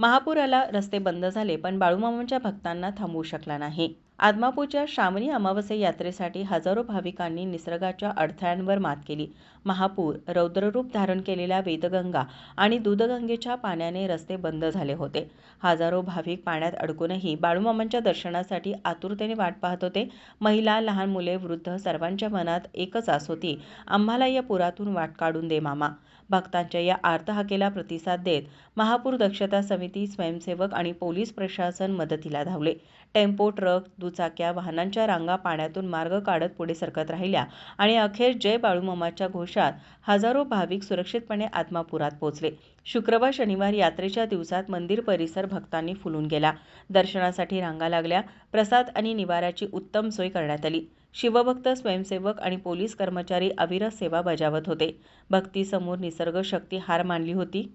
महापुराला रस्ते बंद झाले पण बाळूमामांच्या भक्तांना थांबवू शकला नाही. आदमापूरच्या श्रावणी अमावस्ये यात्रेसाठी हजारो भाविकांनी निसर्गाच्या अडथळ्यांवर मात केली. महापूर रौद्ररूप धारण केलेल्या वेदगंगा आणि दूधगंगेच्या पाण्याने रस्ते बंद झाले होते. हजारो भाविक पाण्यात अडकूनही बाळूमामांच्या दर्शनासाठी आतुरतेने वाट पाहत होते. महिला लहान मुले वृद्ध सर्वांच्या मनात एकच आस होती आम्हाला या पुरातून वाट काढून दे मामा. भक्तांच्या या आर्तहाकेला प्रतिसाद देत महापूर दक्षता समिती स्वयंसेवक आणि पोलीस प्रशासन मदतीला धावले. टेम्पो ट्रक दुचाक्या वाहनांच्या रांगा पाण्यातून मार्ग काढत पुढे सरकत राहिल्या आणि अखेर जय बाळूमामाच्या घोषात हजारो भाविक सुरक्षितपणे आत्मापुरात पोहोचले. शुक्रवार शनिवार यात्रेच्या दिवसात मंदिर परिसर भक्तांनी फुलून गेला. दर्शनासाठी रांगा लागल्या प्रसाद आणि निवाऱ्याची उत्तम सोय करण्यात आली. शिवभक्त स्वयंसेवक आणि पोलीस कर्मचारी अविरत सेवा बजावत होते. भक्तीसमोर निसर्ग शक्ती हार मानली होती.